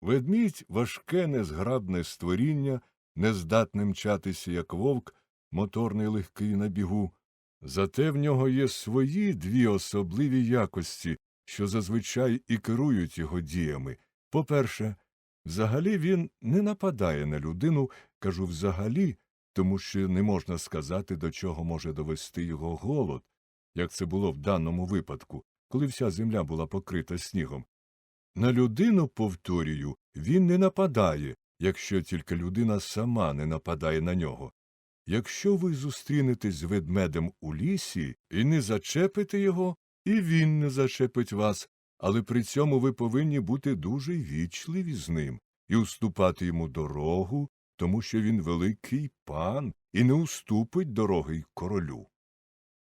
Ведмідь важке, незграбне створіння, нездатне мчатися, як вовк, моторний легкий на бігу. Зате в нього є свої дві особливі якості, що зазвичай і керують його діями. По-перше, взагалі він не нападає на людину, кажу взагалі, тому що не можна сказати, до чого може довести його голод, як це було в даному випадку, коли вся земля була покрита снігом. На людину, повторюю, він не нападає, якщо тільки людина сама не нападає на нього. Якщо ви зустрінетесь з ведмедем у лісі і не зачепите його, і він не зачепить вас, але при цьому ви повинні бути дуже вічливі з ним і уступати йому дорогу, тому що він великий пан і не уступить дороги королю.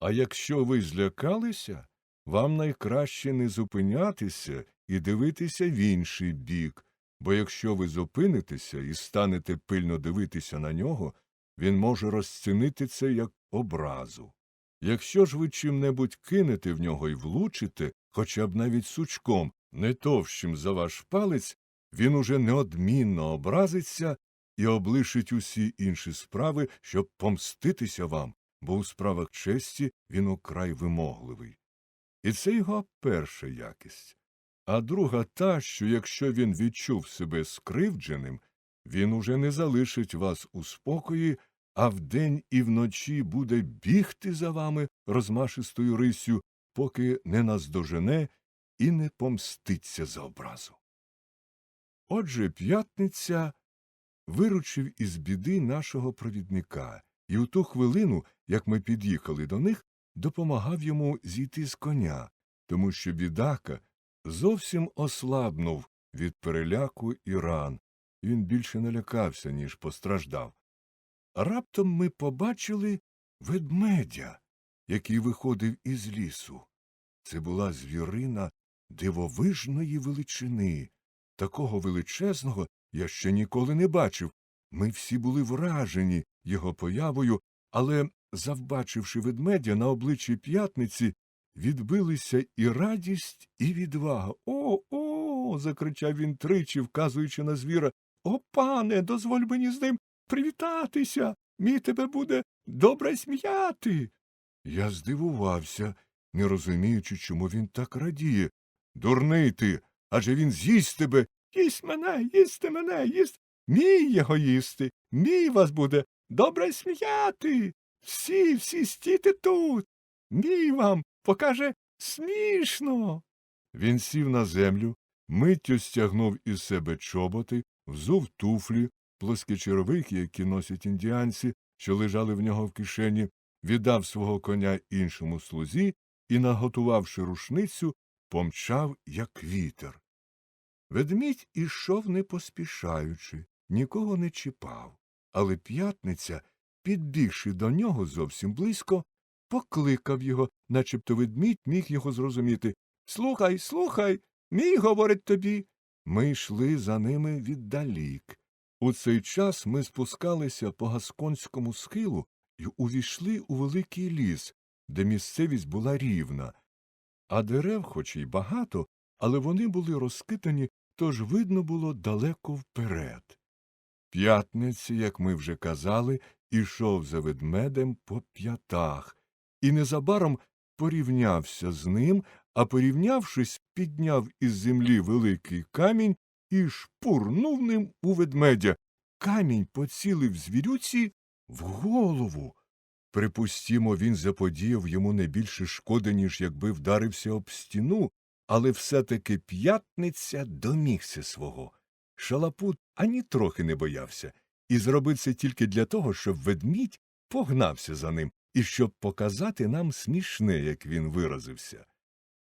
А якщо ви злякалися, вам найкраще не зупинятися і дивитися в інший бік, бо якщо ви зупинитеся і станете пильно дивитися на нього, він може розцінити це як образу. Якщо ж ви чим-небудь кинете в нього і влучите, хоча б навіть сучком, не товщим за ваш палець, він уже неодмінно образиться і облишить усі інші справи, щоб помститися вам, бо у справах честі він украй вимогливий. І це його перша якість. А друга та, що якщо він відчув себе скривдженим, він уже не залишить вас у спокої, а вдень і вночі буде бігти за вами розмашистою рисю, поки не наздожене і не помститься за образу. Отже, п'ятниця виручив із біди нашого провідника, і у ту хвилину, як ми під'їхали до них, допомагав йому зійти з коня, тому що бідака зовсім ослабнув від переляку і ран. Він більше не лякався, ніж постраждав. Раптом ми побачили ведмедя, який виходив із лісу. Це була звірина дивовижної величини. Такого величезного я ще ніколи не бачив. Ми всі були вражені його появою, але, завбачивши ведмедя на обличчі п'ятниці, відбилися і радість, і відвага. О, о. закричав він тричі, вказуючи на звіра. О, пане, дозволь мені з ним привітатися. Мій тебе буде добре сміяти. Я здивувався, не розуміючи, чому він так радіє. Дурний ти, адже він з'їсть тебе. Їсть мене, їсти мене, їсть. Мій його їсти, мій вас буде добре сміяти. Всі, всі стійте тут. Мій вам покаже смішно. Він сів на землю, миттю стягнув із себе чоботи, взув туфлі, плоскі черевики, які носять індіанці, що лежали в нього в кишені, віддав свого коня іншому слузі і, наготувавши рушницю, помчав, як вітер. Ведмідь ішов не поспішаючи, нікого не чіпав, але п'ятниця, підбігши до нього зовсім близько, покликав його, начебто ведмідь міг його зрозуміти. Слухай, слухай, мій говорить тобі. Ми йшли за ними віддалік. У цей час ми спускалися по гасконському схилу і увійшли у великий ліс, де місцевість була рівна, а дерев, хоч і багато, але вони були розкитані, тож видно було далеко вперед. П'ятниця, як ми вже казали, ішов за ведмедем по п'ятах, і незабаром порівнявся з ним, а порівнявшись, підняв із землі великий камінь і шпурнув ним у ведмедя. Камінь поцілив звірюці в голову. Припустімо, він заподіяв йому не більше шкоди, ніж якби вдарився об стіну, але все-таки п'ятниця домігся свого. Шалапут ані трохи не боявся, і зробив це тільки для того, щоб ведмідь погнався за ним і щоб показати нам смішне, як він виразився.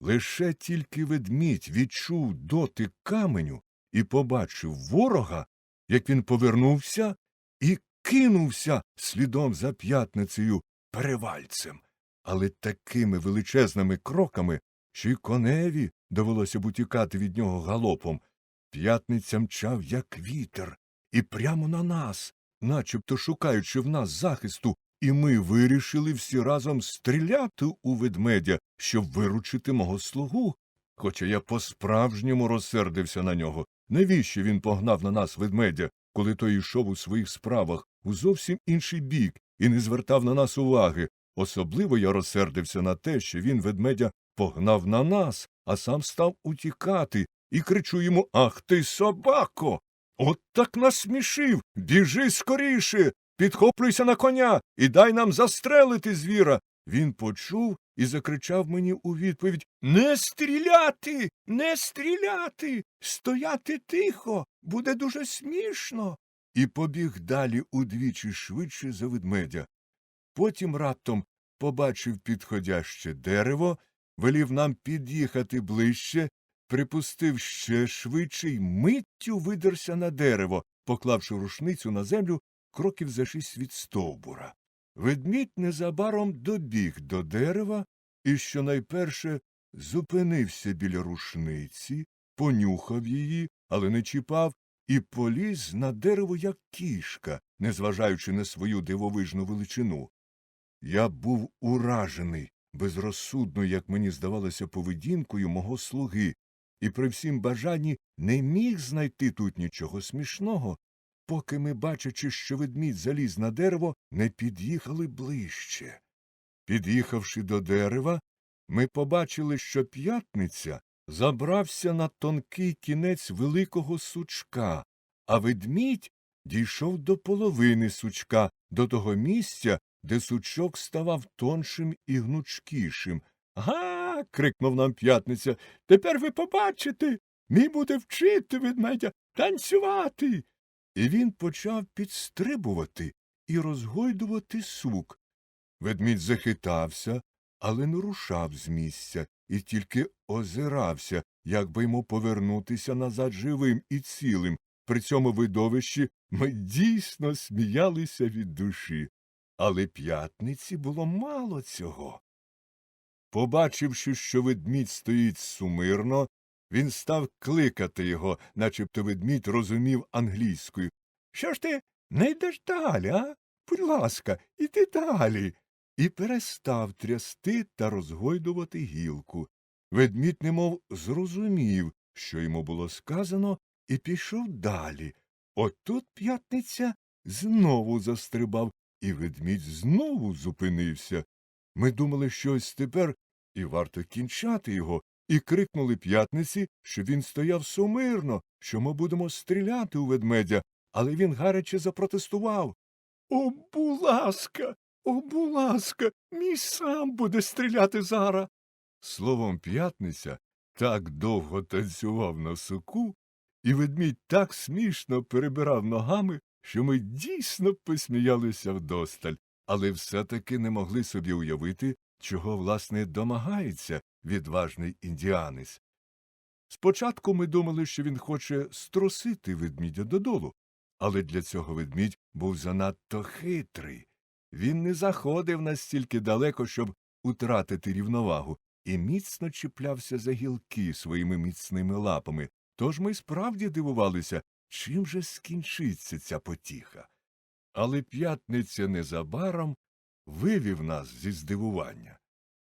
Лише тільки ведмідь відчув дотик каменю і побачив ворога, як він повернувся і кинувся слідом за п'ятницею перевальцем, але такими величезними кроками, що й коневі довелося б утікати від нього галопом. П'ятниця мчав, як вітер, і прямо на нас, начебто шукаючи в нас захисту, і ми вирішили всі разом стріляти у ведмедя, щоб виручити мого слугу, хоча я по справжньому розсердився на нього навіщо він погнав на нас ведмедя, коли той йшов у своїх справах у зовсім інший бік і не звертав на нас уваги. Особливо я розсердився на те, що він ведмедя погнав на нас, а сам став утікати, і кричу йому Ах ти, собако! От так насмішив. Біжи скоріше. Підхоплюйся на коня і дай нам застрелити звіра. Він почув і закричав мені у відповідь Не стріляти, не стріляти, стояти тихо, буде дуже смішно. І побіг далі удвічі швидше за ведмедя. Потім раптом побачив підходяще дерево, велів нам під'їхати ближче, припустив ще швидше й миттю видерся на дерево, поклавши рушницю на землю кроків за шість від стовбура. Ведмідь незабаром добіг до дерева і щонайперше зупинився біля рушниці, понюхав її, але не чіпав, і поліз на дерево, як кішка, незважаючи на свою дивовижну величину. Я був уражений безрозсудною, як мені здавалося, поведінкою мого слуги, і при всім бажанні не міг знайти тут нічого смішного, поки ми, бачачи, що ведмідь заліз на дерево, не під'їхали ближче. Під'їхавши до дерева, ми побачили, що п'ятниця забрався на тонкий кінець великого сучка, а ведмідь дійшов до половини сучка, до того місця, де сучок ставав тоншим і гнучкішим. Га. крикнув нам п'ятниця. Тепер ви побачите. Мій буде вчити ведмедя танцювати. І він почав підстрибувати і розгойдувати сук. Ведмідь захитався, але не рушав з місця і тільки озирався, як би йому повернутися назад живим і цілим. При цьому видовищі ми дійсно сміялися від душі. Але п'ятниці було мало цього. Побачивши, що ведмідь стоїть сумирно, він став кликати його, начебто ведмідь розумів англійською. Що ж ти не йдеш далі, а? Будь ласка, іди далі. І перестав трясти та розгойдувати гілку. Ведмідь немов зрозумів, що йому було сказано, і пішов далі. Отут п'ятниця знову застрибав, і ведмідь знову зупинився. Ми думали, що ось тепер і варто кінчати його, і крикнули п'ятниці, що він стояв сумирно, що ми будемо стріляти у ведмедя, але він гаряче запротестував. О, буласка, о, буласка, мій сам буде стріляти зараз. Словом, п'ятниця так довго танцював на суку, і ведмідь так смішно перебирав ногами, що ми дійсно посміялися вдосталь, але все-таки не могли собі уявити, чого, власне, домагається відважний індіанець. Спочатку ми думали, що він хоче струсити ведмідя додолу, але для цього ведмідь був занадто хитрий. Він не заходив настільки далеко, щоб утратити рівновагу, і міцно чіплявся за гілки своїми міцними лапами, тож ми справді дивувалися, чим же скінчиться ця потіха. Але п'ятниця незабаром вивів нас зі здивування.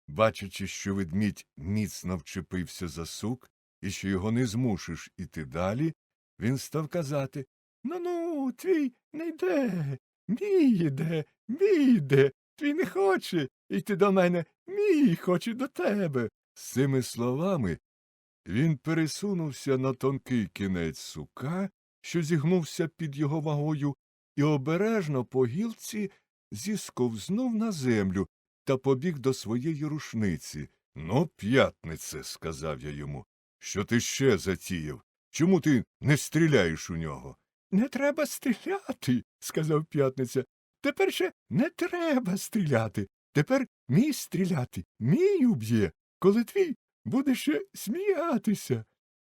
Бачачи, що ведмідь міцно вчепився за сук і що його не змушиш іти далі, він став казати Ну ну, твій не йде, мій йде, мій йде, твій не хоче йти до мене, мій хоче до тебе. З цими словами він пересунувся на тонкий кінець сука, що зігнувся під його вагою, і обережно по гілці зісковзнув на землю та побіг до своєї рушниці. Ну, п'ятнице, сказав я йому. Що ти ще затіяв? Чому ти не стріляєш у нього? Не треба стріляти, сказав п'ятниця. Тепер ще не треба стріляти. Тепер мій стріляти, мій уб'є, коли твій буде ще сміятися.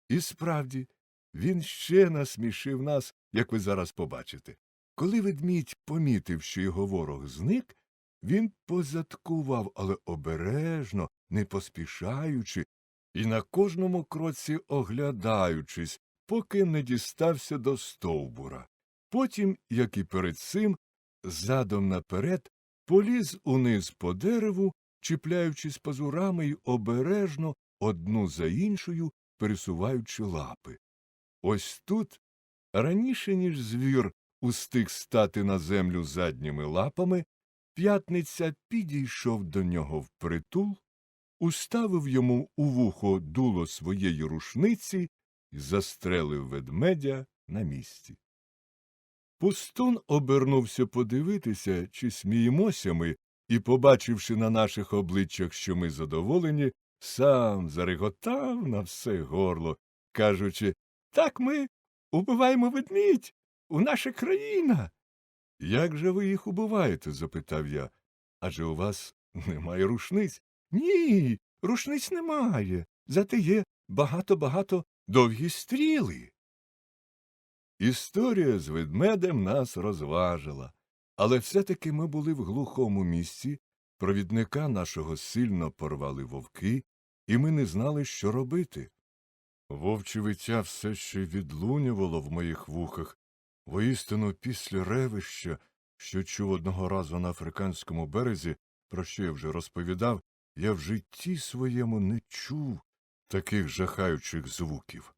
І справді, він ще насмішив нас, як ви зараз побачите. Коли ведмідь помітив, що його ворог зник, він позадкував, але обережно, не поспішаючи, і на кожному кроці оглядаючись, поки не дістався до стовбура. Потім, як і перед цим, задом наперед, поліз униз по дереву, чіпляючись пазурами й обережно одну за іншою пересуваючи лапи. Ось тут, раніше, ніж звір устиг стати на землю задніми лапами, п'ятниця підійшов до нього впритул, уставив йому у вухо дуло своєї рушниці і застрелив ведмедя на місці. Пустун обернувся подивитися, чи сміємося ми, і, побачивши на наших обличчях, що ми задоволені, сам зареготав на все горло, кажучи Так ми убиваємо ведмідь, у наша країна. Як же ви їх убиваєте? запитав я. Адже у вас немає рушниць. Ні, рушниць немає. Зате є багато-багато довгі стріли. Історія з ведмедем нас розважила, але все-таки ми були в глухому місці, провідника нашого сильно порвали вовки, і ми не знали, що робити. Вовче виття все ще відлунювало в моїх вухах, воістину після ревища, що чув одного разу на африканському березі, про що я вже розповідав, я в житті своєму не чув таких жахаючих звуків.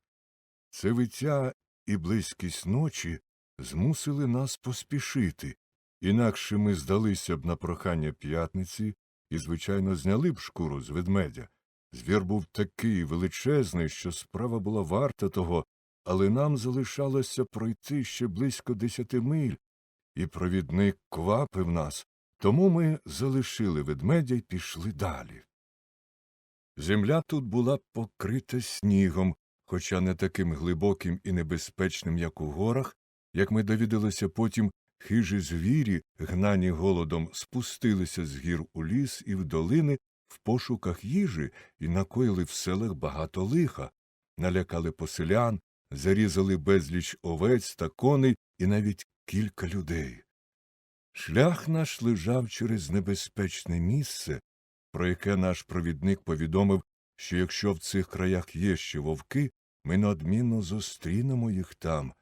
Це виття і близькість ночі змусили нас поспішити, інакше ми здалися б на прохання п'ятниці і, звичайно, зняли б шкуру з ведмедя. Звір був такий величезний, що справа була варта того, але нам залишалося пройти ще близько десяти миль, і провідник квапив нас, тому ми залишили ведмедя й пішли далі. Земля тут була покрита снігом, хоча не таким глибоким і небезпечним, як у горах, як ми довідалися потім, хижі звірі, гнані голодом, спустилися з гір у ліс і в долини в пошуках їжі і накоїли в селах багато лиха, налякали поселян, зарізали безліч овець та коней і навіть кілька людей. Шлях наш лежав через небезпечне місце, про яке наш провідник повідомив, що якщо в цих краях є ще вовки, ми неодмінно зустрінемо їх там.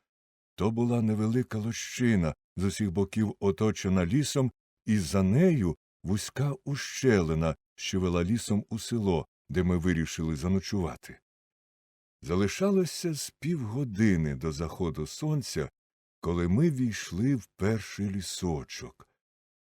То була невелика лощина, з усіх боків оточена лісом, і за нею вузька ущелина, що вела лісом у село, де ми вирішили заночувати. Залишалося з півгодини до заходу сонця, коли ми війшли в перший лісочок,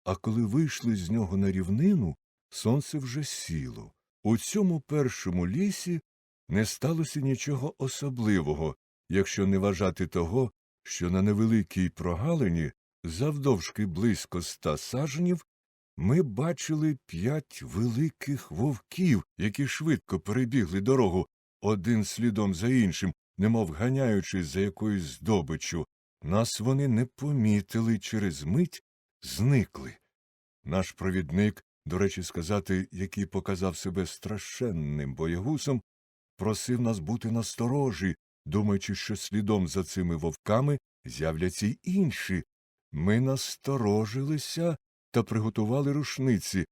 а коли вийшли з нього на рівнину, сонце вже сіло. У цьому першому лісі не сталося нічого особливого, якщо не вважати того, що на невеликій прогалині, завдовжки близько ста саженів, ми бачили п'ять великих вовків, які швидко перебігли дорогу один слідом за іншим, немов ганяючись за якоюсь здобиччю. Нас вони не помітили через мить зникли. Наш провідник, до речі, сказати, який показав себе страшенним боягусом, просив нас бути насторожі, думаючи, що слідом за цими вовками з'являться й інші. Ми насторожилися та приготували рушниці,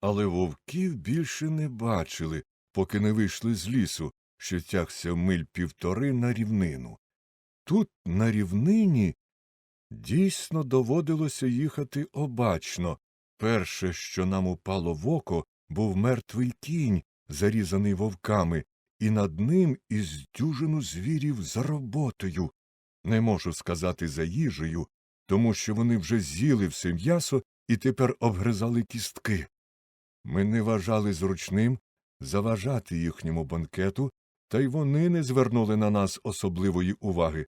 але вовків більше не бачили, поки не вийшли з лісу, що тягся миль півтори на рівнину. Тут, на рівнині, дійсно доводилося їхати обачно. Перше, що нам упало в око, був мертвий кінь, зарізаний вовками, і над ним із дюжину звірів за роботою. Не можу сказати за їжею, тому що вони вже з'їли все м'ясо і тепер обгризали кістки. Ми не вважали зручним заважати їхньому банкету, та й вони не звернули на нас особливої уваги.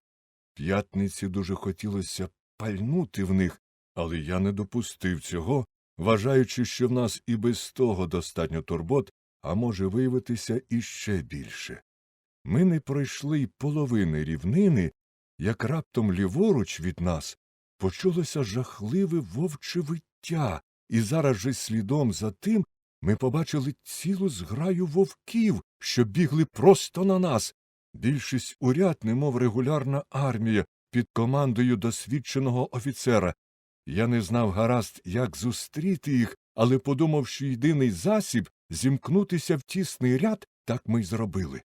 П'ятниці дуже хотілося пальнути в них, але я не допустив цього, вважаючи, що в нас і без того достатньо турбот, а може виявитися іще більше. Ми не пройшли й половини рівнини, як раптом ліворуч від нас почулося жахливе вовче виття, і зараз же слідом за тим ми побачили цілу зграю вовків, що бігли просто на нас. Більшість уряд, немов регулярна армія, під командою досвідченого офіцера. Я не знав гаразд, як зустріти їх, але подумав, що єдиний засіб зімкнутися в тісний ряд, так ми й зробили.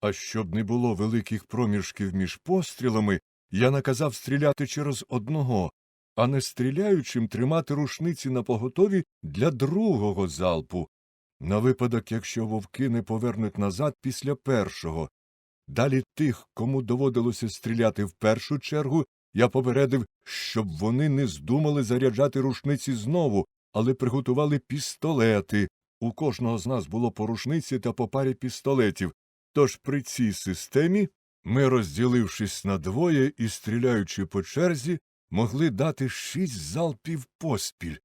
А щоб не було великих проміжків між пострілами, я наказав стріляти через одного, а не стріляючим тримати рушниці на поготові для другого залпу, на випадок, якщо вовки не повернуть назад після першого. Далі тих, кому доводилося стріляти в першу чергу, я попередив, щоб вони не здумали заряджати рушниці знову, але приготували пістолети. У кожного з нас було по рушниці та по парі пістолетів. Тож при цій системі ми, розділившись на двоє і стріляючи по черзі, могли дати шість залпів поспіль.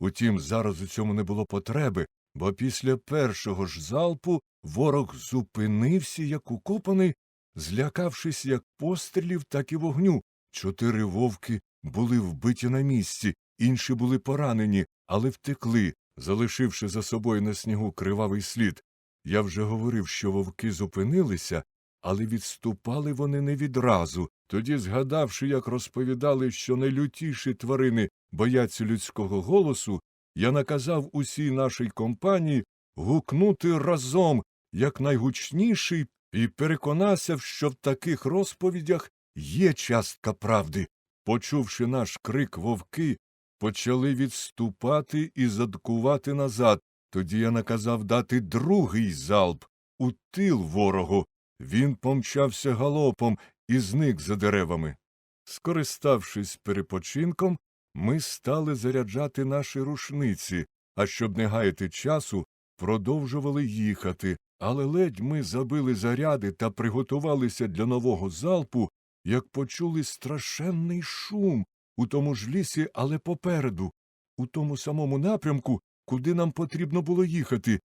Утім, зараз у цьому не було потреби, бо після першого ж залпу ворог зупинився, як укопаний, злякавшись як пострілів, так і вогню. Чотири вовки були вбиті на місці, інші були поранені, але втекли, залишивши за собою на снігу кривавий слід. Я вже говорив, що вовки зупинилися, але відступали вони не відразу. Тоді, згадавши, як розповідали, що найлютіші тварини бояться людського голосу, я наказав усій нашій компанії гукнути разом як найгучніший і переконався, що в таких розповідях є частка правди. Почувши наш крик вовки, почали відступати і задкувати назад. Тоді я наказав дати другий залп у тил ворогу. Він помчався галопом і зник за деревами. Скориставшись перепочинком, ми стали заряджати наші рушниці, а щоб не гаяти часу, продовжували їхати, але ледь ми забили заряди та приготувалися для нового залпу, як почули страшенний шум у тому ж лісі, але попереду, у тому самому напрямку, куди нам потрібно було їхати.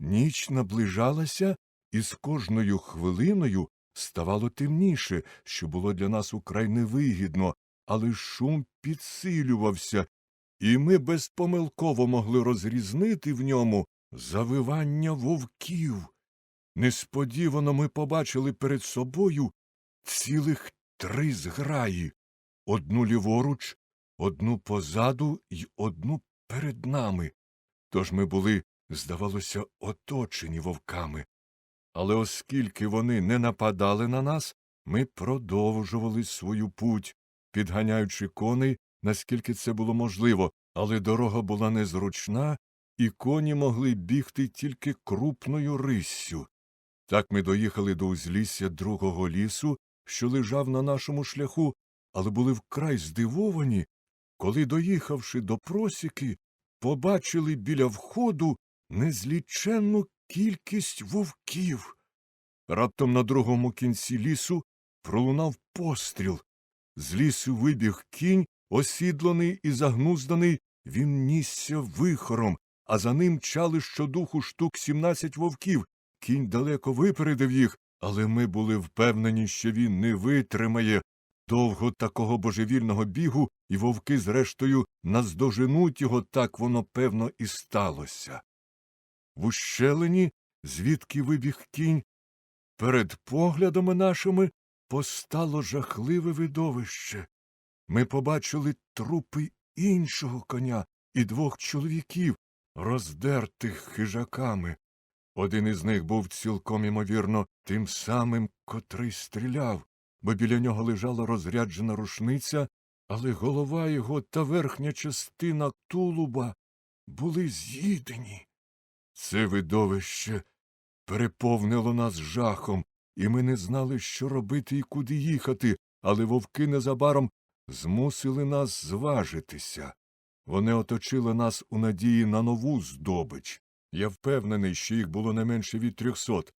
Ніч наближалася, і з кожною хвилиною ставало темніше, що було для нас украй невигідно, але шум підсилювався, і ми безпомилково могли розрізнити в ньому завивання вовків. Несподівано ми побачили перед собою цілих три зграї одну ліворуч, одну позаду і одну перед нами. Тож ми були, здавалося, оточені вовками. Але оскільки вони не нападали на нас, ми продовжували свою путь, підганяючи коней, наскільки це було можливо, але дорога була незручна, і коні могли бігти тільки крупною риссю. Так ми доїхали до узлісся другого лісу, що лежав на нашому шляху, але були вкрай здивовані, коли, доїхавши до просіки, побачили біля входу незліченну кількість вовків. Раптом на другому кінці лісу пролунав постріл. З лісу вибіг кінь, осідланий і загнузданий, він нісся вихором, а за ним чали щодуху штук сімнадцять вовків. Кінь далеко випередив їх, але ми були впевнені, що він не витримає довго такого божевільного бігу, і вовки, зрештою, наздоженуть його, так воно, певно, і сталося. В ущелині, звідки вибіг кінь, перед поглядами нашими постало жахливе видовище. Ми побачили трупи іншого коня і двох чоловіків, роздертих хижаками. Один із них був цілком імовірно тим самим, котрий стріляв, бо біля нього лежала розряджена рушниця, але голова його та верхня частина тулуба були з'їдені. Це видовище переповнило нас жахом, і ми не знали, що робити і куди їхати, але вовки незабаром змусили нас зважитися. Вони оточили нас у надії на нову здобич. Я впевнений, що їх було не менше від трьохсот.